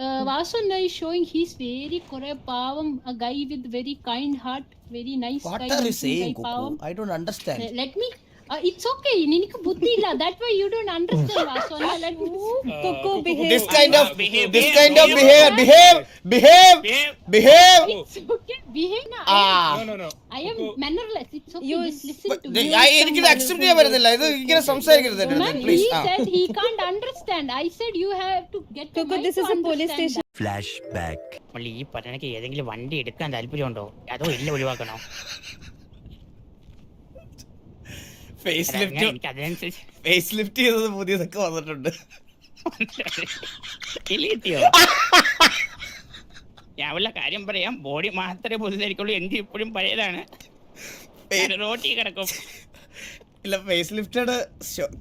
uh, Vasanna is showing he's very kore pavam, a guy with very kind heart, very nice What guy. are you saying, Kuku? I don't understand. Uh, let me. Uh, it's okay. നിനക്ക് ബുദ്ധിയില്ല that way you don't understand Vasanna. Let me. Coco behave. This kind of behave, this behave, kind of behave. behave behave behave behave. It's okay. Behave na. Ah. No, no, no. I am mannerless. It's okay. You- Just listen But to me. I- എനിക്കിത് accept ചെയ്യാൻ പറ്റുന്നില്ല ഇത് ഇങ്ങനെ സംസാരിക്കരുത് I. Please he ആ said he can't understand. I said you have to get the Coco, mind this to is a police understand station. Flashback. മള്ളി ഈ പറഞ്ഞക്ക് ഏതെങ്കിലും വണ്ടി എടുക്കാൻ താല്പര്യമുണ്ടോ അതോ ഇല്ല ഒഴിവാക്കണോ ഫേസ് ലിഫ്റ്റ് ഫേസ് ചെയ്തത് പുതിയതൊക്കെ വന്നിട്ടുണ്ട്. കിട്ടിയോ? ഞാൻ വല്ല കാര്യം പറയാം. ബോഡി മാത്രമേ പുതുതായിരിക്കുള്ളൂ. എന്റെ ഇപ്പോഴും പഴയതാണ്. റോട്ടി കിടക്കും. ഇല്ല face lifted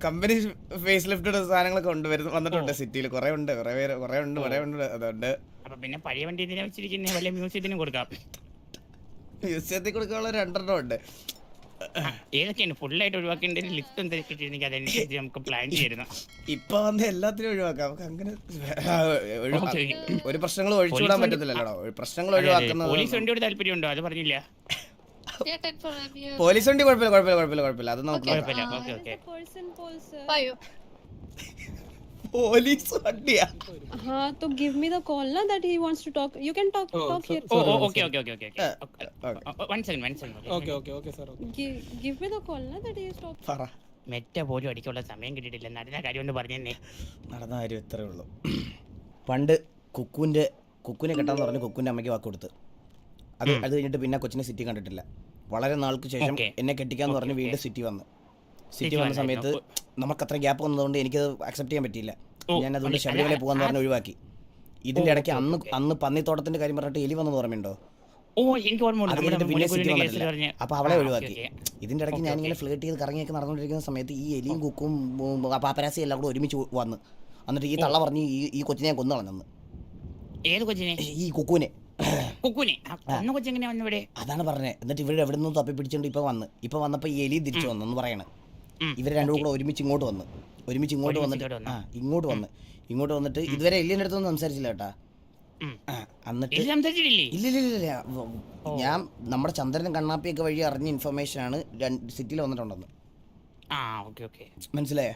company face lifted സാധനങ്ങളൊക്കെ ഉണ്ട്. വരുന്ന വന്നിട്ടുണ്ട് സിറ്റിയിൽ. കുറെ ഉണ്ട് കുറെ പേര് കുറെ ഉണ്ട് കുറെ ഉണ്ട്. അതുകൊണ്ട് അപ്പൊ പിന്നെ പഴയ വണ്ടി എന്തിനാ വെച്ചിരിക്കുന്ന. വല്ല മ്യൂസിയത്തിനും കൊടുക്കാം. മ്യൂസിയത്തിൽ കൊടുക്കാനുള്ള രണ്ടെണ്ണം ഉണ്ട്. ഏതൊക്കെയാണ് ഫുള്ളായിട്ട് ഒഴിവാക്കേണ്ട ലിസ്റ്റ് എന്താ കിട്ടിയിരുന്നെങ്കിൽ അതനുസരിച്ച് നമുക്ക് പ്ലാൻ ചെയ്യായിരുന്നു. ഇപ്പൊ വന്ന് എല്ലാത്തിനും ഒഴിവാക്കാം. നമുക്ക് അങ്ങനെ ഒഴിവാ-. ഒരു പ്രശ്നങ്ങളും ഒഴിച്ചുവിടാൻ പോലീസ് വണ്ടി- പറ്റത്തില്ലല്ലോ പ്രശ്നങ്ങൾ. ഒഴിവാക്കുന്നത് പോലീസ് വണ്ടിയോട് താല്പര്യമുണ്ടോ അത് പറഞ്ഞില്ല. പോലീസ് വണ്ടി കുഴപ്പമില്ല കുഴപ്പമില്ല കുഴപ്പമില്ല. കുഴപ്പമില്ല അത് നമുക്ക് നോക്കാം. കുഴപ്പമില്ല. Okay okay. pulls, sir. Police വണ്ടിയാ हाँ तो give me the call na that he wants to talk. You can talk oh, talk here. Oh okay okay okay okay one second one second okay okay okay sir okay give me the call na that he is ഫറ മെറ്റ പോലും അടിക്കാനുള്ള സമയം കിട്ടിയിട്ടില്ല. നടന്ന കാര്യം കൊണ്ട് പറഞ്ഞെന്നെ. നടന്ന കാര്യം ഇത്രേ ഉള്ളൂ. പണ്ട് കുക്കുവിന്റെ കുക്കുവിനെ കിട്ടാന്ന് പറഞ്ഞ് കുക്കുവിന്റെ അമ്മയ്ക്ക് വാക്ക് കൊടുത്ത്. അത് അത് കഴിഞ്ഞിട്ട് പിന്നെ കൊച്ചിനെ സിറ്റി കണ്ടിട്ടില്ല. വളരെ നാൾക്ക് ശേഷം എന്നെ കെട്ടിക്കാന്ന് പറഞ്ഞ് വീണ്ടും സിറ്റി വന്നു. സിറ്റി വന്ന സമയത്ത് നമുക്ക് അത്ര ഗ്യാപ്പ് വന്നതുകൊണ്ട് എനിക്കത് അക്സെപ്റ്റ് ചെയ്യാൻ പറ്റിയില്ല. ഞാൻ അതുകൊണ്ട് ശബരിമല പോകാന്ന് പറഞ്ഞ് ഒഴിവാക്കി. ഇതിന്റെ ഇടയ്ക്ക് അന്ന്. അന്ന് പന്നിത്തോട്ടത്തിന്റെ കാര്യം പറഞ്ഞിട്ട് എലി വന്നത് ഓർമ്മയുണ്ടോ? അപ്പൊ അവളെ ഒഴിവാക്കി. ഇതിന്റെ ഇടയ്ക്ക് ഞാൻ ഇങ്ങനെ. ഫ്ലേട്ട് ചെയ്ത് കറങ്ങിയൊക്കെ നടന്നുകൊണ്ടിരിക്കുന്ന സമയത്ത് ഈ എലിയും കുക്കും പാപ്പരാസി എല്ലാം കൂടെ ഒരുമിച്ച് വന്ന്. എന്നിട്ട് ഈ തള്ള പറഞ്ഞ് ഈ ഈ കൊച്ചിനെ കൊന്നു കളഞ്ഞെന്ന് ഏത് കൊച്ചിനെ? ഈ കുക്കുവിനെ. അതാണ് പറഞ്ഞത്. എന്നിട്ട് ഇവിടെ എവിടെ നിന്നും തപ്പി പിടിച്ചോണ്ട് ഇപ്പൊ വന്ന്. ഇപ്പൊ വന്നപ്പോ ഈ എലി തിരിച്ചു വന്നു പറയണ. ഇവർ രണ്ടും. കൂടെ ഒരുമിച്ച് ഇങ്ങോട്ട് വന്ന്. ഒരുമിച്ച് ഇങ്ങോട്ട് വന്നിട്ട് ആ ഇങ്ങോട്ട് വന്ന്. ഇങ്ങോട്ട് വന്നിട്ട് ഇതുവരെ എല്ലിന്റെ അടുത്തൊന്നും സംസാരിച്ചില്ല കേട്ടാ. എന്നിട്ട് ഇല്ലില്ല ഇല്ല ഇല്ല ഇല്ല, ഞാൻ നമ്മുടെ ചന്ദ്രനും കണ്ണാപ്പിയൊക്കെ വഴി അറിഞ്ഞ ഇൻഫർമേഷൻ ആണ് സിറ്റിയിൽ വന്നിട്ടുണ്ടെന്ന്. മനസ്സിലായോ?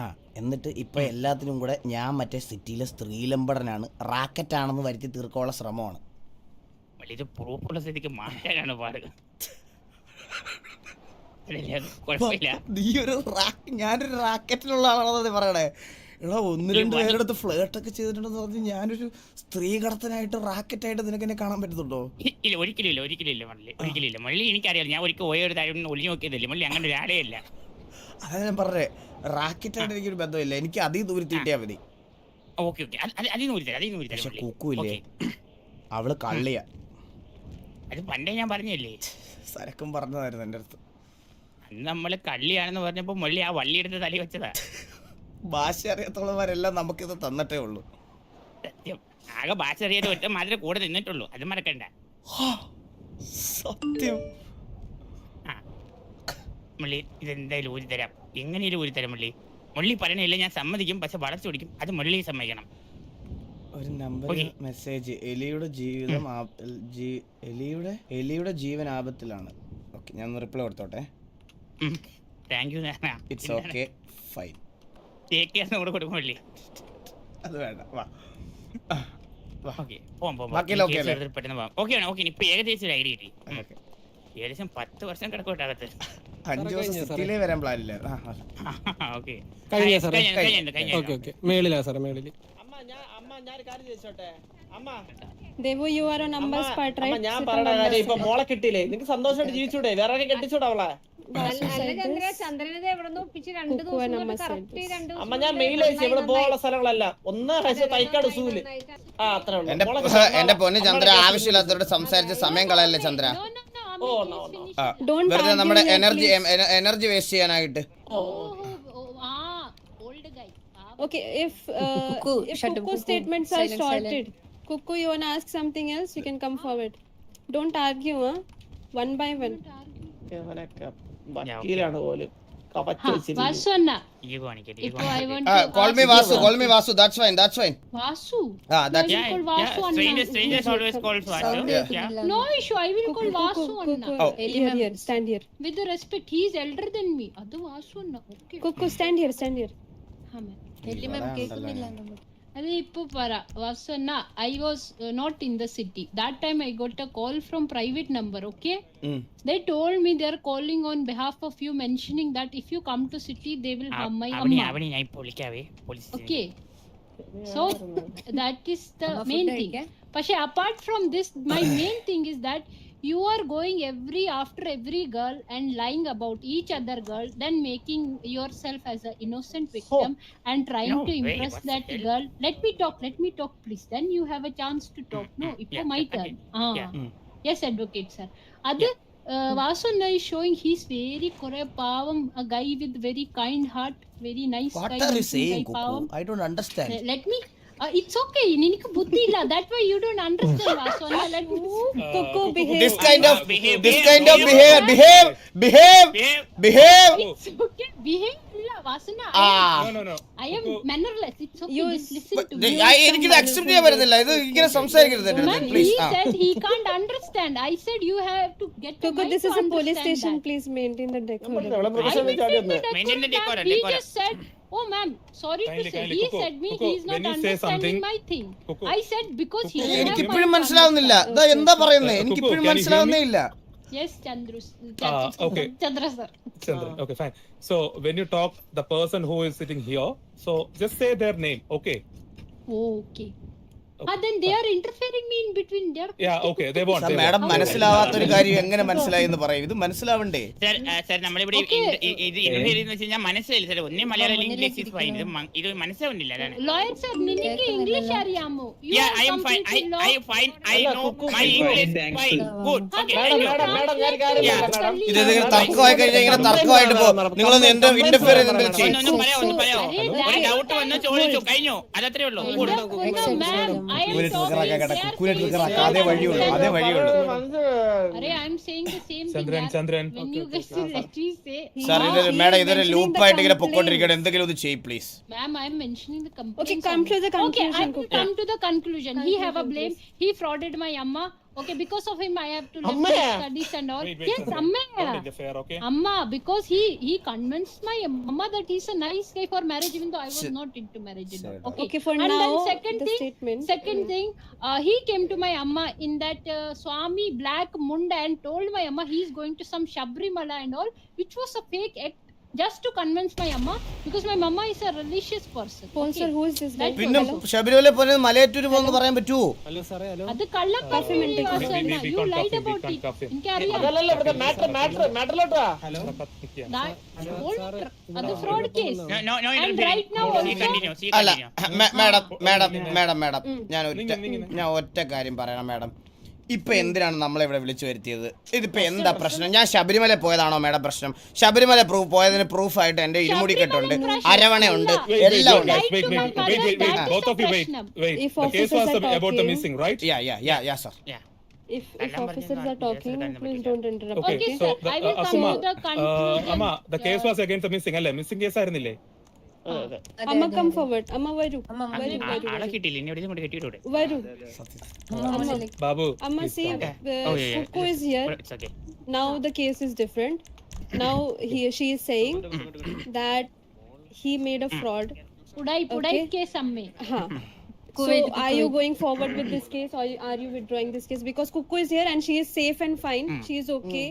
ആ. എന്നിട്ട് ഇപ്പൊ എല്ലാത്തിനും കൂടെ ഞാൻ മറ്റേ സിറ്റിയിലെ സ്ത്രീലമ്പടനാണ്. റാക്കറ്റ് ആണെന്ന് വരുത്തി തീർക്കാനുള്ള ശ്രമമാണ്. വലിയ പ്രൂഫുള്ള സ്ഥിതിക്ക് മാറ്റാനാണ് പാട്. അല്ലല്ലേ, അത് കുഴപ്പമില്ല നീ ഒരു റാക്ക് ഞാനൊരു റാക്കറ്റിലുള്ള ആളാണെന്ന് പറയണേ. എടാ ഒന്ന് രണ്ട് പേരുടെ പേരെടുത്ത് ഫ്ലേട്ട് ഒക്കെ ചെയ്തിട്ടുണ്ടെന്ന് പറഞ്ഞ് ഞാനൊരു സ്ത്രീ കടത്തനായിട്ട് റാക്കറ്റായിട്ട് നിനക്ക് എന്നെ കാണാൻ പറ്റുന്നുണ്ടോ ഇല്ല ഒരിക്കലും ഇല്ല ഒരിക്കലും ഇല്ല മള്ളി ഒരിക്കലും ഇല്ല മള്ളി എനിക്കറിയാം. ഞാൻ ഒരിക്കൽ പോയ ഒരു താഴെ ഒളിഞ്ഞു നോക്കിയതല്ലേ. മള്ളി അങ്ങനെ ഒരാളേ ഇല്ല. അതാ ഞാൻ പറഞ്ഞേ റാക്കറ്റായിട്ട് എനിക്കൊരു ബന്ധമില്ല. എനിക്ക് അതീ ദൂരത്ത് കിട്ടിയാൽ മതി. Okay okay. ഊരി തരാം അതിന് ഊരി പക്ഷെ Okay. അവൾ കള്ളിയാ. അത് പണ്ടേ ഞാൻ പറഞ്ഞല്ലേ? സരക്കും പറഞ്ഞതായിരുന്നു എന്റെ അടുത്ത്. അന്ന് നമ്മൾ കള്ളിയാണെന്ന് പറഞ്ഞപ്പോ മള്ളി ആ വള്ളി എടുത്ത് തലി വെച്ചതാ. ഭാഷ അറിയാത്തുള്ളവരെല്ലാം നമുക്കിത് തന്നിട്ടേ ഉള്ളൂ. സത്യം. ആകെ ഭാഷ അറിയാതെ ഒറ്റ മാത്രമേ കൂടെ നിന്നിട്ടുള്ളൂ. അത് മറക്കണ്ട. സത്യം. ആ. മുള്ളി ഇതെന്തായാലും ഊരി തരാം. എങ്ങനെയാലും ഊരി തരാം മുള്ളി. മുള്ളി പറയണില്ല ഞാൻ സമ്മതിക്കും പക്ഷെ വളച്ചു പിടിക്കും. അത് മുള്ളി സമ്മതിക്കണം. ഒരു നമ്പർ Okay. മെസ്സേജ്. എലിയുടെ ജീവിതം ആപ- ജീ- എലിയുടെ എലിയുടെ ജീവൻ ആപത്തിലാണ് ഓക്കെ ഞാൻ reply കൊടുത്തോട്ടെ. Thank you it's okay fine അത് വേണ്ട. വാ. ഏകദേശം പത്ത് വർഷം കിടക്കോട്ടകത്ത് അഞ്ച്? സിറ്റിയിലേ വരാൻ കഴിഞ്ഞ സാറേ? മേളിലാ സാറേ ഞാൻ പറഞ്ഞ കാര്യം ഇപ്പൊ. മോളെ കിട്ടിയില്ലേ? നിനക്ക് സന്തോഷമായിട്ട് ജീവിച്ചൂടെ? വേറെ കെട്ടിച്ചൂടെ അവളെ? അമ്മ ഞാൻ മെയിൽ അയച്ചു ഇവിടെ പോകാനുള്ള സ്ഥലങ്ങളല്ല. ഒന്ന് തൈക്കാട് സൂൽ. ആ അത്ര എന്റെ പൊന്ന് ചന്ദ്ര ആവശ്യമില്ലാത്തവരോട് സംസാരിച്ച സമയം കളയല്ലേ ചന്ദ്ര? വെറുതെ നമ്മുടെ എനർജി എനർജി വേസ്റ്റ് ചെയ്യാനായിട്ട്. Something else you can come forward don't argue one by one വക്കീലാണ് പോലും കവച്ച് Huh, വെച്ചിരിക്കുന്നു. വാസു അണ്ണ ഈഗോ കാണിക്കട്ടെ ഇപ്പൊ I won't call me Vasu call me Vasu that's fine that's fine Vasu ആ that Yeah, call yeah, Vasu Anna. strangers, strangers always calls Vasu. Yeah. Yeah. No issue I will call Vasu അണ്ണ Oh. Here, here, stand here. With respect he is elder than me അത് വാസു അണ്ണ okay Cuckoo, stand here, stand here. ഹാ മാം ഉണ്ടല്ലോ. അത് ഇപ്പൊ പറ വാസു അണ്ണ I was not in the city that time I got a call from private number okay They told me they are calling on behalf of you, mentioning that if you come to city, they will harm my അവനെ amma. അവനെ ഞാൻ ഇപ്പൊ വിളിക്കാവേ police Okay, so that is the main thing. പക്ഷെ apart from this, my main thing is that you are going every after every girl and lying about each other girl then making yourself as an innocent victim oh. and trying no to impress way, that girl let me talk let me talk please then you have a chance to talk no it's yeah, my turn ah. yeah. yes advocate sir other. Uh, is showing he's very correct, Pavam, a guy with very kind heart, very nice what guy. What are you saying, Goku? I don't understand. Uh, let me Cuckoo, behave. this kind of Behave, this behave, kind of behave. behave behave behave behave it's okay behave ഇല്ല വാസന ah No, no, no. I am mannerless it's okay You just listen But to the- me I- എനിക്കിത് accept ചെയ്യാൻ പറ്റുന്നില്ല ഇത് ഇങ്ങനെ സംസാരിക്കരുത് please ആ said he can't understand. I said you have to get the Cuckoo, mind this to is a police understand "Oh, ma'am, sorry Kindly, to say." kindly, He Coco, said me he is not when you say understanding something- my thing. Coco, I said because he. Didn't have എനിക്ക് എനിക്കിപ്പോഴും to മനസ്സിലാവുന്നില്ല ഇതാ എന്താ പറയുന്നത് Cuckoo, എനിക്കിപ്പോഴും? മനസ്സിലാവുന്നേ ഇല്ല. Yes, Chandru. Ah, okay. Chandra sir. Chandran. Okay, fine. So when you talk, the person who is sitting here, so just say their name. Okay. Oh, okay. Madam മനസ്സിലാവാത്ത ഒരു കാര്യം എങ്ങനെ മനസ്സിലായി എന്ന് പറയും. ഇത് മനസ്സിലാവണ്ടേ? സർ സർ നമ്മളിവിടെ ഇത് ഇത് എന്ന് വെച്ച് കഴിഞ്ഞാൽ മനസ്സിലായില്ല സാർ ഒന്നേ മലയാളം ഇംഗ്ലീഷ് ഫൈൻ ഇത് മനസ്സിലാവുന്നില്ല അതാണ്. ലോയർ sir, നിനക്ക് ഇംഗ്ലീഷ് അറിയാമോ? Yeah, are I am fine. I know my English Yeah. പറയാം, madam. ഇത് ഇതിങ്ങനെ തർക്കമായി കഴിഞ്ഞാൽ ഇങ്ങനെ തർക്കമായിട്ട് പോ. നിങ്ങളൊന്ന് എന്റെ ഇന്റർഫിയർ എന്തെങ്കിലും ചെയ്യും ഒന്ന് ഒരു ഡൗട്ട് വന്ന് ചോദിച്ചു കഴിഞ്ഞു. അതത്രേ ഉള്ളൂ. I am കുക്കുവിനെ കേട്ടോ talking- കുക്കുവിനെ ട്രിഗറാക്കാം അതേ വഴിയുള്ളൂ അതേ വഴിയുള്ളൂ മനസ്സിലായി. Arey, I'm saying the same thing. Chandran, yeah. Chandran. When you guys let me say, sir Ah, he madam ഇതൊരു ലൂപ്പായിട്ട് ഇങ്ങനെ പൊക്കോണ്ടിരിക്കണം എന്തെങ്കിലും ഒന്ന് ചെയ്യ് please ma'am, I'm mentioning the complaint. Okay, come to the Okay, I conclusion, will come to the conclusion. He have a blame. He frauded my amma. Okay, because of him, I have to left Amma? my studies and all. Wait, wait, yes, amma. Don't interfere. Okay. Amma, because he he convinced my amma that he's a nice guy for marriage, even though I was not into marriage. And all. Sure. Okay. Okay, for and now, then second the thing, statement. second thing, uh, he came to my amma in that uh, Swami black munda and told my amma he's going to some Shabrimala and all, which was a fake act just to convince my amma because my mamma is a religious person. Sponsor, okay. who is this guy? That- പിന്നെ ശബരിമല പോലെ മലയാറ്റൂര് പോകുന്ന പറയാൻ പറ്റുമോ Hello, sir. Hello. അത് cuff him, we about it. cuff him. എനിക്കറിയാം അതല്ലല്ല ഇവിടുത്തെ matter matter മാറ്ററിലോട്ട് വാ all അത് fraud case. No, no, no And interfering. right now She continue. see അല്ല continue. madam madam madam madam madam ഉം. ഞാൻ ഒറ്റ ഞാൻ ഒറ്റ കാര്യം പറയണം മേഡം ഇപ്പൊ എന്തിനാണ് നമ്മളെ ഇവിടെ വിളിച്ചു വരുത്തിയത് ഇതിപ്പോ എന്താ പ്രശ്നം ഞാൻ ശബരിമല പോയതാണോ മേഡം പ്രശ്നം ശബരിമല പ്രൂഫ് പോയതിന് പ്രൂഫായിട്ട് എന്റെ ഇരുമുടി കെട്ടുണ്ട് അരവണയുണ്ട് എല്ലാം ഉണ്ട്. If case missing. If, officers are talking, please don't interrupt. Okay, Okay, so the, uh, Asuma, uh. Amma, the case Yeah. was against the missing, അല്ലേ മിസ്സിംഗ് കേസ് ആയിരുന്നില്ലേ അതെ, അതെ. Amma, come forward. Amma, varu. ആ- Varu, ആ- varu, ആളെ varu. കിട്ടിയില്ല ഇനി എവിടെ കൊണ്ട് കെട്ടിയിട്ടൂടെ Varu. Amma, Babu Amma, please see, calm uh, down. Oh, yeah, yeah. Cuckoo is here. It's okay. Now the case is different. Now he she is saying that he made a fraud. ഉടായി ഉടായി Okay. Case അമ്മേ Huh. So are you going forward with this case or are you withdrawing this case? Because Cuckoo is here and she is safe and fine. She is okay.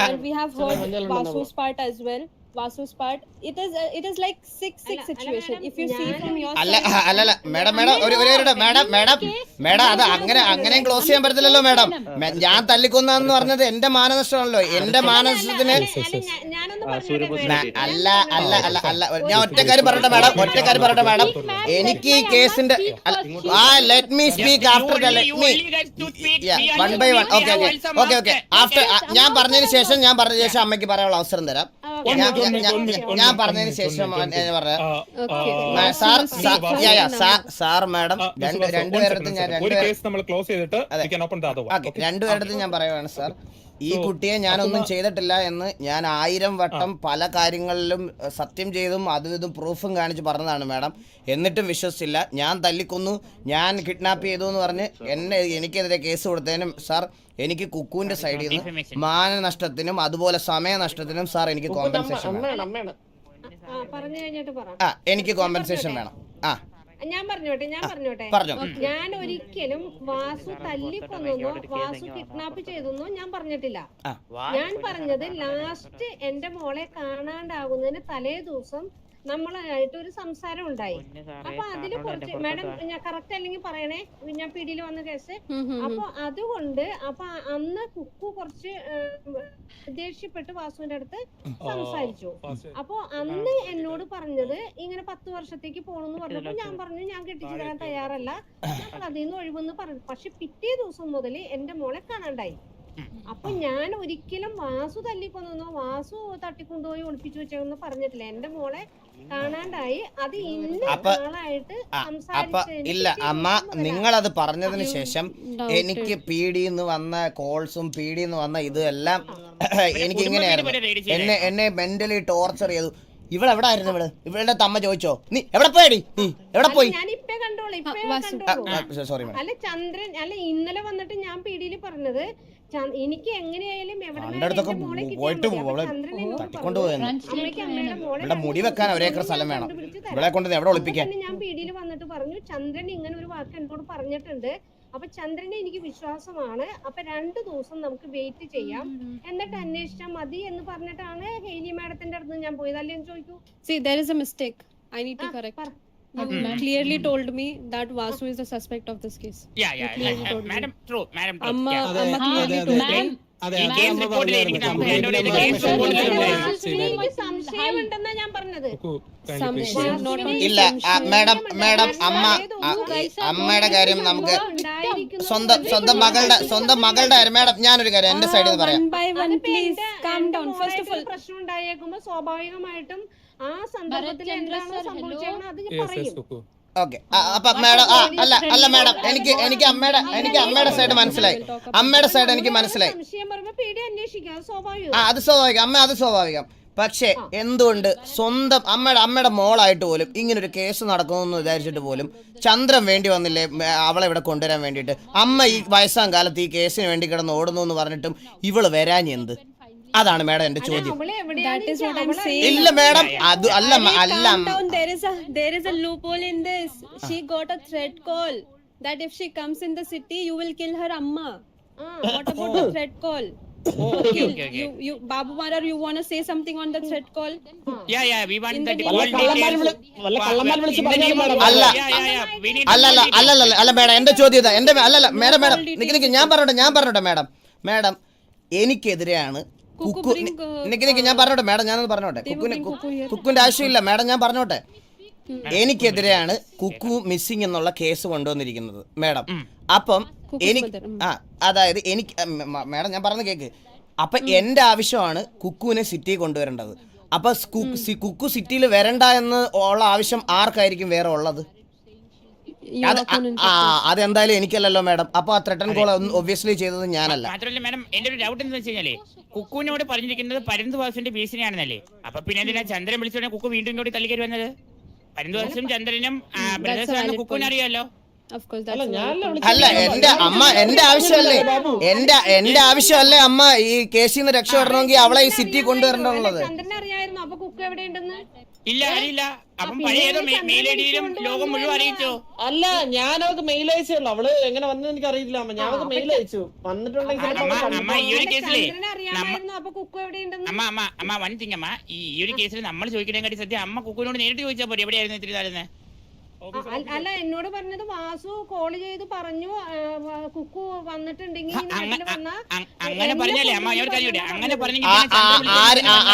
And we have heard Manjal Vasu's part as well. Vasu's part it is uh, it is like six six situation. If you see from your അല്ല side. അ- അല്ലല്ല madam madam ഒരു ഒരു minute madam madam madam അത് അങ്ങനെ അങ്ങനെയും close ചെയ്യാൻ പറ്റത്തില്ലല്ലോ മേഡം ഞാൻ തല്ലിക്കൊന്നാന്ന് പറഞ്ഞത് എന്റെ മാനനഷ്ടമാണല്ലോ. എന്റെ മാനനഷ്ടത്തിന് അല്ല അല്ല അല്ല അല്ല ഞാൻ ഒറ്റക്കാര്യം പറയട്ടെ മാഡം ഒറ്റക്കാര്യം പറയട്ടെ മാഡം. എനിക്ക് ഈ കേസിന്റെ ആ let me speak after the let me one by one okay okay okay okay after ഞാൻ പറഞ്ഞതിന് ശേഷം ഞാൻ പറഞ്ഞ ശേഷം അമ്മയ്ക്ക് പറയാനുള്ള അവസരം തരാം. ഞാൻ- പറഞ്ഞതിന് ശേഷം ഞാൻ പറയാം sir sir yeah yeah Vasu. Sir sir madam രണ്ടുപേരുടെ ഞാൻ? രണ്ടുപേരുടെ ഞാൻ പറയുവാണ് സാർ. ഈ കുട്ടിയെ ഞാനൊന്നും ചെയ്തിട്ടില്ല എന്ന് ഞാൻ ആയിരം വട്ടം പല കാര്യങ്ങളിലും സത്യം ചെയ്തും അതും ഇതും പ്രൂഫും കാണിച്ച് പറഞ്ഞതാണ് മാഡം. എന്നിട്ടും വിശ്വസിച്ചില്ല. ഞാൻ തല്ലിക്കൊന്നു. ഞാൻ കിഡ്നാപ്പ് ചെയ്തു എന്ന് പറഞ്ഞ് എന്നെ എനിക്കെതിരെ കേസ് കൊടുത്തതിനും സാർ എനിക്ക് കുക്കുവിന്റെ സൈഡിൽ നിന്ന് മാനനഷ്ടത്തിനും അതുപോലെ സമയനഷ്ടത്തിനും സാർ എനിക്ക് കോമ്പൻസേഷൻ വേണം. അമ്മയാണ്. അമ്മയാണ് പറഞ്ഞു കഴിഞ്ഞിട്ട് പറ. ആ എനിക്ക് കോമ്പൻസേഷൻ വേണം. ആ. ഞാൻ പറഞ്ഞോട്ടെ ഞാൻ പറഞ്ഞോട്ടെ. ഞാൻ ഒരിക്കലും വാസു തല്ലിക്കൊന്നോ വാസു കിഡ്നാപ്പ് ചെയ്തെന്നോ ഞാൻ പറഞ്ഞിട്ടില്ല. ഞാൻ പറഞ്ഞത് ലാസ്റ്റ് എന്റെ മോളെ കാണാണ്ടാകുന്നതിന് തലേ ദിവസം നമ്മളായിട്ട് ഒരു സംസാരം ഉണ്ടായി. അപ്പൊ അതിൽ കുറച്ച് മാഡം ഞാൻ കറക്റ്റ് അല്ലെങ്കിൽ പറയണേ ഞാൻ പിടിയിൽ വന്ന കേസ്. അപ്പൊ അതുകൊണ്ട് അപ്പൊ അന്ന് കുക്കു കുറച്ച് ദേഷ്യപ്പെട്ട് വാസുവിന്റെ അടുത്ത് സംസാരിച്ചു. അപ്പൊ അന്ന് എന്നോട് പറഞ്ഞത് ഇങ്ങനെ പത്ത് വർഷത്തേക്ക് പോണെന്ന് പറഞ്ഞപ്പോ ഞാൻ പറഞ്ഞു ഞാൻ കെട്ടിച്ചു തരാൻ തയ്യാറല്ല. ഞാൻ അതിൽ നിന്ന് ഒഴിവെന്ന് പറഞ്ഞു. പക്ഷെ പിറ്റേ ദിവസം മുതൽ എന്റെ മോളെ കാണാണ്ടായി. അപ്പൊ ഞാൻ ഒരിക്കലും വാസു തല്ലിക്കൊന്നോ വാസു തട്ടിക്കൊണ്ടുപോയി ഒളിപ്പിച്ചു വെച്ചെന്ന് പറഞ്ഞിട്ടില്ല. എന്റെ മോളെ കാണാണ്ടായി. അത് ഇന്ന ആളായിട്ട് ഇല്ല അമ്മ നിങ്ങൾ അത് നിങ്ങളത് പറഞ്ഞതിന് ശേഷം എനിക്ക് പീഡിന്ന് വന്ന കോൾസും പീഡിന്ന് വന്ന ഇതും എല്ലാം എനിക്ക് ഇങ്ങനെയായിരുന്നു. എന്നെ എന്നെ മെന്റലി ടോർച്ചർ ചെയ്തു. ഇവിടെ എവിടെ ആയിരുന്നു ഇവിടെ ഇവളുടെ തമ്മ ചോദിച്ചോ? നീ എവിടെ പോയടി? നീ എവിടെ പോയി? ഞാൻ ഇപ്പേ കണ്ടോളൂ. ഇപ്പേ കണ്ടോളൂ സോറി അല്ല ചന്ദ്രൻ അല്ല ഇന്നലെ വന്നിട്ട് ഞാൻ പീടിയിൽ പറഞ്ഞത് എനിക്ക് എങ്ങനെയായാലും പോയിട്ട് തട്ടിക്കൊണ്ട് ഇവിടെ മുടി വെക്കാൻ ഒരേക്കർ സ്ഥലം വേണം. ഇവിടെ കൊണ്ട് എവിടെ ഒളിപ്പിക്കാൻ? ഞാൻ പീടിയിൽ വന്നിട്ട് പറഞ്ഞു ചന്ദ്രൻ ഇങ്ങനെ ഒരു വാക്ക് എന്നോട് പറഞ്ഞിട്ടുണ്ട്. അപ്പൊ ചന്ദ്രനെ എനിക്ക് വിശ്വാസമാണ്. അപ്പൊ രണ്ടു ദിവസം നമുക്ക് വെയിറ്റ് ചെയ്യാം. എന്നിട്ട് അന്വേഷിച്ചാൽ മതി എന്ന് പറഞ്ഞിട്ടാണ് ഹെയ്ലി മാഡത്തിന്റെ അടുത്ത് ഞാൻ പോയത്. ചോദിച്ചു എന്ന് ചോദിക്കൂ? See there is a mistake I need to Ah, You clearly told me that Vasu is the suspect of this case. Yeah, yeah, yeah, madam, true, madam, true. Amma, Yeah. Amma Ah, clearly അതെ, told me. ഇല്ല madam madam അമ്മ അമ്മയുടെ കാര്യം നമുക്ക് സ്വന്തം സ്വന്തം മകളുടെ സ്വന്തം മകളുടെ കാര്യം മാഡം ഞാനൊരു കാര്യം എന്റെ സൈഡിൽ പറയാം പ്രശ്നം ഉണ്ടായേക്കുമ്പോ സ്വാഭാവികമായിട്ടും ആ സന്ദർഭത്തിൽ എന്താണ് സംഭവിച്ചതെന്ന് അത് പറയും. ഓക്കെ അപ്പൊ മാഡം ആ അല്ല അല്ല മാഡം എനിക്ക് എനിക്ക് അമ്മയുടെ എനിക്ക് അമ്മയുടെ സൈഡ് മനസ്സിലായി. അമ്മയുടെ സൈഡ് എനിക്ക് മനസ്സിലായി. ആ അത് സ്വാഭാവികം. അമ്മ അത് സ്വാഭാവികം. പക്ഷേ എന്തുകൊണ്ട് സ്വന്തം അമ്മയുടെ അമ്മയുടെ മോളായിട്ട് പോലും ഇങ്ങനെ ഒരു കേസ് നടക്കുമെന്ന് വിചാരിച്ചിട്ട് പോലും ചന്ദ്രൻ വേണ്ടി വന്നില്ലേ അവളെ ഇവിടെ കൊണ്ടുവരാൻ വേണ്ടിയിട്ട്? അമ്മ ഈ വയസ്സാം കാലത്ത് ഈ കേസിന് വേണ്ടി കിടന്ന് ഓടുന്നു എന്ന് പറഞ്ഞിട്ടും ഇവൾ വരാൻ എന്ത് അതാണ് മാഡം എന്റെ ചോദ്യം ഇല്ല മേഡം അത് അല്ല അല്ല calm അമ്മ. down. There is there is a loophole in this. She got a threat call that if she comes in the city, you will kill her amma. What about the threat call? Okay, okay, okay. You, you, Babu Marar, you want to say something on the threat call? Yeah, yeah, we want the. അല്ല. Need അല്ലല്ല all അല്ല madam എന്റെ ചോദ്യം ഇതാ എന്റെ അല്ലല്ല madam madam നിക്ക് നിക്ക് ഞാൻ പറഞ്ഞോട്ടെ ഞാൻ പറഞ്ഞോട്ടെ മേഡം മേഡം എനിക്കെതിരെയാണ് കുക്കു നിക്ക് നിക്ക് ഞാൻ പറഞ്ഞോട്ടെ മേഡം ഞാനത് പറഞ്ഞോട്ടെ. കുക്കുന് കുക്കുവിന്റെ കുക്കുന്റെ ആവശ്യമില്ല മേഡം ഞാൻ പറഞ്ഞോട്ടെ. എനിക്കെതിരെയാണ് കുക്കു മിസ്സിംഗ് എന്നുള്ള കേസ് കൊണ്ടുവന്നിരിക്കുന്നത് മേഡം. അപ്പം എനിക്ക് ആ അതായത് എനിക്ക് മേഡം ഞാൻ പറഞ്ഞ കേക്ക്. അപ്പൊ എന്റെ ആവശ്യമാണ് കുക്കുവിനെ സിറ്റി കൊണ്ടുവരേണ്ടത്. അപ്പൊ കുക്കു സിറ്റിയിൽ വരണ്ട എന്ന് ഉള്ള ആവശ്യം ആർക്കായിരിക്കും വേറെ ഉള്ളത് Your അത് ആ- opponent. ആ അതെന്തായാലും എനിക്കല്ലല്ലോ മാഡം. അപ്പൊ ആ ത്രെട്ടൻ കോൾ ഒബ്വിയസ്ലി ചെയ്തത് ഞാനല്ല. മാത്രമല്ല മാഡം എന്റെ ഒരു ഡൗട്ട് എന്താ വെച്ച് കഴിഞ്ഞാലേ കുക്കുവിനോട് പറഞ്ഞിരിക്കുന്നത് പരന്തുവാസിന്റെ ഭീഷണിയാണെന്നല്ലേ? അപ്പൊ പിന്നെ എന്തിനാ ചന്ദ്രൻ വിളിച്ചോടെ കുക്കു വീണ്ടും ഇങ്ങോട്ട് തള്ളിക്കരു വന്നത്? പരന്തുവാസും ചന്ദ്രനും കുക്കുവിനെ അറിയാലോ? അല്ല ഞാനല്ല valid. അല്ല എന്റെ അമ്മ എന്റെ ആവശ്യമല്ലേ? എന്റെ എന്റെ ആവശ്യമല്ലേ അമ്മ ഈ കേസിൽ നിന്ന് രക്ഷപ്പെടണമെങ്കിൽ അവളെ ഈ സിറ്റി കൊണ്ടുവരേണ്ടതുള്ളത്? ഇല്ല അറിയില്ല അപ്പം പഴയ ഏതോ ഈ ചന്ദ്രൻ ലോകം മുഴുവൻ അറിയിച്ചോ? അല്ല ഞാൻ അവൾക്ക് മെയിൽ അയച്ചുള്ളൂ അവൾ എങ്ങനെ വന്നു എനിക്ക് അറിയില്ല അമ്മ. ഞാൻ അവൾക്ക് മെയിൽ അയച്ചു. വന്നിട്ടുണ്ടെങ്കിൽ അമ്മ അമ്മ ഈ ഒരു കേസിലേ അമ്മ അമ്മ അമ്മ വൺ തിങ് അമ്മ. ഈ ഒരു കേസിൽ നമ്മൾ ചോദിക്കണേക്കാട്ടി സത്യം അമ്മ കുക്കുവിനോട് നേരിട്ട് ചോദിച്ചാൽ പോരെ? എവിടെയായിരുന്നു ഇത്തിരി അ- അല്ല എന്നോട് പറഞ്ഞത് വാസു കോൾ ചെയ്ത് പറഞ്ഞു കുക്കു വന്നിട്ടുണ്ടെങ്കിൽ അങ്ങനെ പറഞ്ഞല്ലേ അമ്മ ഒരു കാര്യം അങ്ങനെ പറഞ്ഞെങ്കിൽ ആ-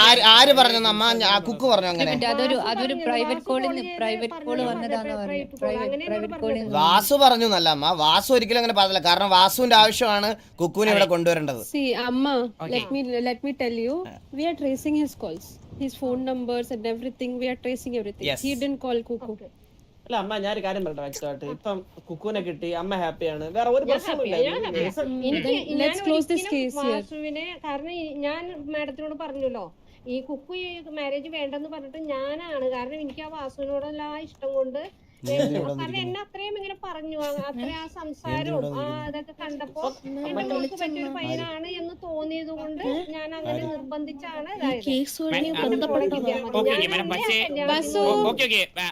ആ- ആര് പറഞ്ഞു അമ്മ ആ കുക്ക് പറഞ്ഞു അങ്ങനെ. അതൊരു വാസു അതൊരു പ്രൈവറ്റ് കോളിൽ പ്രൈവറ്റ് കോൾ പറഞ്ഞത് വന്നതാന്ന് പറഞ്ഞു. വാസു പറഞ്ഞു എന്നല്ല അമ്മ വാസു ഒരിക്കലും അങ്ങനെ പറഞ്ഞില്ല കാരണം വാസുവിന്റെ ആവശ്യമാണ് കുക്കുവിനെ ഇവിടെ കൊണ്ടുവരേണ്ടത്. സി അമ്മ let me let me tell you we are tracing his calls his phone numbers and everything we are tracing everything he didn't call Kuku. അല്ല അമ്മ ഞാൻ ഒരു കാര്യം പറയട്ടെ വ്യക്തമായിട്ട്. ഇപ്പം കുക്കുവിനെ കിട്ടി അമ്മ ഹാപ്പിയാണ്. വേറെ ഒരു പ്രശ്നമില്ല കാരണം ഞാൻ മാഡത്തിനോട് പറഞ്ഞല്ലോ ഈ കുക്കു ഈ മാരേജ് വേണ്ടെന്ന് പറഞ്ഞിട്ട് ഞാനാണ്. കാരണം എനിക്ക് ആ വാസുവിനോടുള്ള ആ ഇഷ്ടം കൊണ്ട് കാരണം എന്നെ അത്രയും ഇങ്ങനെ പറഞ്ഞു. ആ- അത്രയും ആ സംസാരവും ആ ഇതൊക്കെ കണ്ടപ്പോ എന്റെ മോൾക്ക് പറ്റിയൊരു പയ്യനാണ് എന്ന് തോന്നിയത് കൊണ്ട് ഞാൻ അങ്ങനെ നിർബന്ധിച്ചാണ്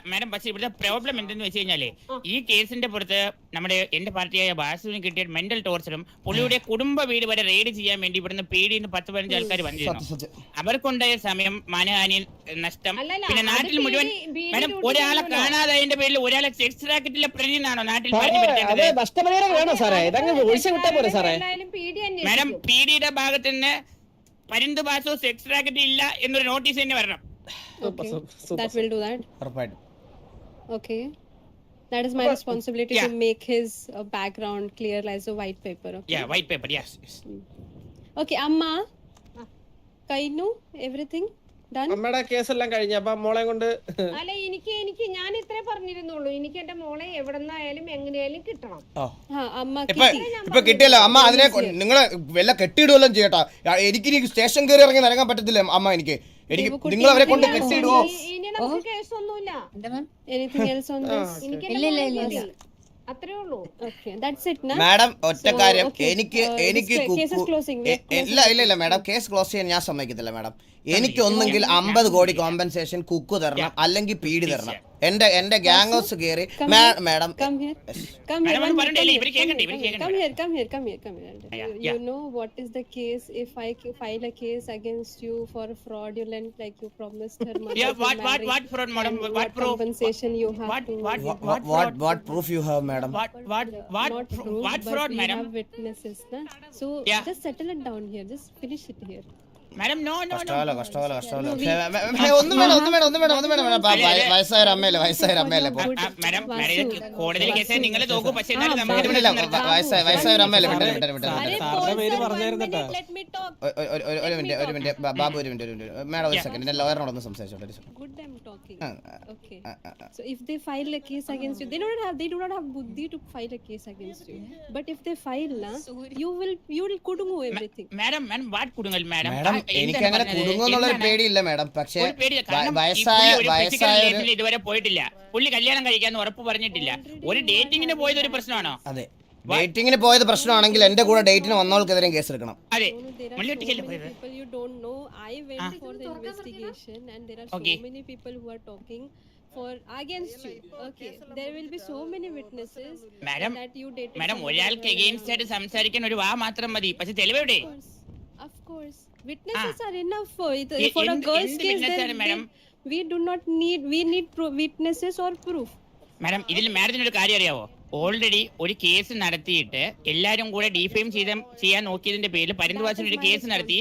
മാഡം പക്ഷേ ഇവിടുത്തെ പ്രോബ്ലം എന്തെന്ന് വെച്ച് കഴിഞ്ഞാൽ ഈ കേസിന്റെ പുറത്ത് നമ്മുടെ എന്റെ പാർട്ടിയായ ബാസുവിന് കിട്ടിയ മെന്റൽ ടോർച്ചറും പുള്ളിയുടെ കുടുംബ വീട് വരെ റെയ്ഡ് ചെയ്യാൻ വേണ്ടി ഇവിടുന്ന് പേടിന്ന് പത്ത് പതിനഞ്ച് ആൾക്കാർ വന്നിരുന്നു. അവർക്കുണ്ടായ സമയം മാനഹാനി നഷ്ടം. പിന്നെ നാട്ടിൽ മുഴുവൻ മാഡം ഒരാളെ. കാണാതായതിന്റെ പേരിൽ ഒരാളെ സെക്സ് റാക്കറ്റിലെ പ്രതിനാണോ നാട്ടിൽ പറഞ്ഞു അത് പറ്റേണ്ടത് നഷ്ടപരിഹാരം വേണം സാറേ ഇതങ്ങ് ഒഴിച്ചു വിട്ടാ പോരെ സാറേ എന്തായാലും മാഡം അന്വേഷിക്കും പി ഡിയുടെ ഭാഗത്ത് നിന്ന് പരിന്ത് ബാസോ സെക്സ് റാക്കറ്റ് ഇല്ല എന്നൊരു നോട്ടീസ് തന്നെ വരണം Okay. That will do that. ഉറപ്പായിട്ടും Okay. That is my responsibility to Yeah. make his uh, background clear as a white paper. Okay. Yeah white paper yes Okay, Amma. Kainu, everything? അമ്മയുടെ കേസെല്ലാം കഴിഞ്ഞ അപ്പൊ മോളെ കൊണ്ട് അല്ല എനിക്ക് എനിക്ക് ഞാൻ ഇത്രേ പറഞ്ഞിരുന്നുള്ളൂ. എനിക്ക് എന്റെ മോളെ എവിടെന്നായാലും എങ്ങനെയായാലും കിട്ടണം. ഇപ്പൊ കിട്ടിയല്ലോ. അമ്മ അതിനെ നിങ്ങളെ വല്ല കെട്ടിയിടുവല്ലോ ചെയ്യട്ടാ. എനിക്ക് ഇനി സ്റ്റേഷൻ കയറി ഇറങ്ങി നിറങ്ങാൻ പറ്റത്തില്ല അമ്മ എനിക്ക്. എനിക്ക് നിങ്ങൾ അവരെ കൊണ്ട്. കെട്ടിയിടുവോ? ഇനി നമുക്ക് കേസൊന്നുമില്ല? എനിക്ക്? മാഡം ഒറ്റ കാര്യം. എനിക്ക് uh, എനിക്ക് ഇല്ല ഇല്ല ഇല്ല മാഡം കേസ് ക്ലോസ് ചെയ്യാൻ ഞാൻ സമ്മതിക്കത്തില്ല മാഡം എനിക്കൊന്നെങ്കിൽ അമ്പത് കോടി കോമ്പൻസേഷൻ കുക്ക് തരണം അല്ലെങ്കിൽ പീഡി തരണം. എന്റെ എന്റെ ഗാങ് ഹൗസ് കേറി. Madam you. Know what is the case if I file a case against you for fraud you lend like you promised her mother so just settle it down here just finish it here Madam, no, no, no. കഷ്ടകാലം കഷ്ടകാലം കഷ്ടകാലം ഒന്നും വേണം ഒന്നും വേണം ഒന്നും വേണം ഒന്നും വേണം വേണം. വയ- വയ- വയസ്സായ അമ്മയല്ലേ വയസ്സായ അമ്മയല്ലേ ഇത് കോടതിയിൽ കേസ് നിങ്ങൾ നോക്കൂ പക്ഷെ വയസ്സായ വയസ്സായ ഒരു അമ്മയല്ലേ വിട്ടേ വിട്ടേ വിട്ടേ. ഒരു- മിനിറ്റ് ഒരു മിനിറ്റ് ബാബു ഒരു മിനിറ്റ് ഒരു മിനിറ്റ് മാഡം ഒരു സെക്കൻഡ് എന്റെ സംസാരിച്ചോട്ടെ ഒരു second. Good, I'm talking. ആ, ആ, ആ. So if they file a case against you, they don't have they do not have buddhi to file a case against you. But if they file, na, you will you will kudungu everything. Madam madam what കുടുങ്ങൽ madam madam എനിക്ക് അങ്ങനെ കുടുങ്ങുന്നുള്ള പേടിയില്ല madam. പക്ഷേ വയസ്സായ വയസ്സായ ഇതുവരെ പോയിട്ടില്ല. പുള്ളി കല്യാണം കഴിക്കാന്ന് ഉറപ്പ് പറഞ്ഞിട്ടില്ല. ഒരു ഡേറ്റിങ്ങിന് പോയത് ഒരു പ്രശ്നമാണോ? അതെ. ഡേറ്റിങ്ങിന് പോയത് പ്രശ്നമാണെങ്കിൽ എന്റെ കൂടെ ഡേറ്റിന് വന്നവർക്കെതിരെ കേസ് എടുക്കണം അതെ for the investigation, and there are so many people who are talking for against you. Okay, there will be so many witnesses Madam, that you dated. ഒരാൾക്ക് എഗെയിൻസ്റ്റ് ആയിട്ട് സംസാരിക്കാൻ ഒരു വാ മാത്രം മതി. പക്ഷെ തെളിവ് എവിടെ? course, of course. Witnesses are enough for it. E- For a എന്ത്- girl's എന്ത് case, witness then, then we do not need. We need pro- witnesses or proof. Madam ഇതിൽ മാഡത്തിന് ഒരു കാര്യം അറിയാവോ? ഓൾറെഡി ഒരു കേസ് നടത്തിയിട്ട് എല്ലാരും കൂടെ ഡിഫെയിം ചെയ്ത ചെയ്യാൻ നോക്കിയതിന്റെ പേരിൽ പരിന്തവാസിന് ഒരു കേസ് നടത്തി.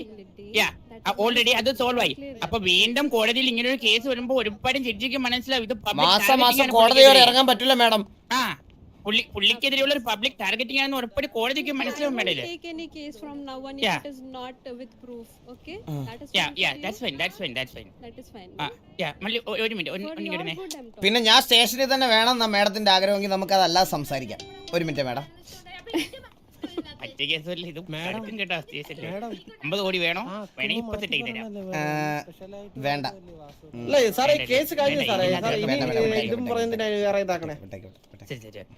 Yeah That is my already അത് സോൾവ് ആയി. അപ്പൊ വീണ്ടും കോടതിയിൽ ഇങ്ങനെ ഒരു കേസ് വരുമ്പോ ഒരുപാട് ജഡ്ജിക്ക് മനസ്സിലാവും. ഇത് മാസം മാസം ആണ് കോടതി വരെ ഇറങ്ങാൻ പറ്റില്ല മാഡം ആ. പുള്ളി പുള്ളിക്കെതിരെയുള്ള ഒരു പബ്ലിക് ടാർഗറ്റിംഗ് ആണെന്ന് ഉറപ്പൊരു കോടതിക്ക് മനസ്സിലാവും madam if it is not uh, with proof. Okay, that is yeah yeah that's fine that's fine that's fine that is fine yeah Malli ഒരു മിനിറ്റ് ഒന്ന്. പിന്നെ ഞാൻ സ്റ്റേഷനിൽ തന്നെ വേണം എന്നാ മാഡത്തിന്റെ ആഗ്രഹമെങ്കിൽ നമുക്ക് അതല്ലാതെ സംസാരിക്കാം. ഒരു മിനിറ്റ് മാഡം. കേസ് വേണ്ട. സാറേ കേസ് കഴിഞ്ഞു സാറേ. ഇതും വേണ്ട, വേറെ ഇതാക്കണേ.